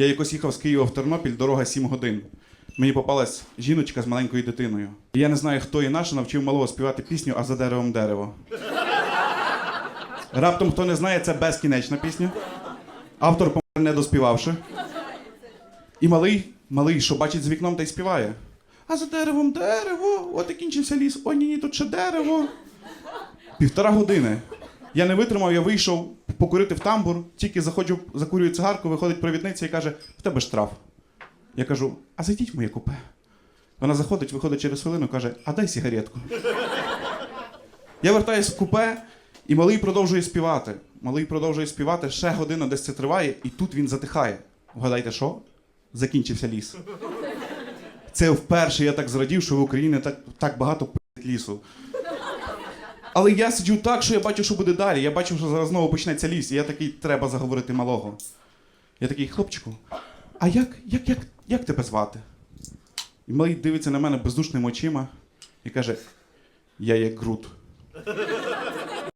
Я якось їхав з Києва в Тернопіль, дорога 7 годин. Мені попалась жіночка з маленькою дитиною. І я не знаю, хто і наша навчив малого співати пісню А за деревом дерево. Раптом, хто не знає, це безкінечна пісня. Автор помер не доспівавши. І малий, малий, що бачить з вікном та й співає. А за деревом дерево, от і кінчився ліс, ой ні, ні, тут ще дерево. Півтора години. Я не витримав, я вийшов покурити в тамбур, тільки заходжу, закурюю цигарку, виходить провідниця і каже: в тебе штраф. Я кажу, а зайдіть в моє купе. Вона заходить, виходить через хвилину, каже, а дай сигаретку. Я вертаюсь в купе, і малий продовжує співати. Малий продовжує співати, ще година десь це триває, і тут він затихає. Вгадайте, що? Закінчився ліс. Це вперше я так зрадів, що в Україні так, так багато пи***ть лісу. Але я сиджу так, що я бачу, що буде далі. Я бачу, що зараз знову почнеться ліс, і я такий, треба заговорити малого. Я такий, хлопчику, а як, як, як, як тебе звати? І малий дивиться на мене бездушними очима і каже: Я є Грут.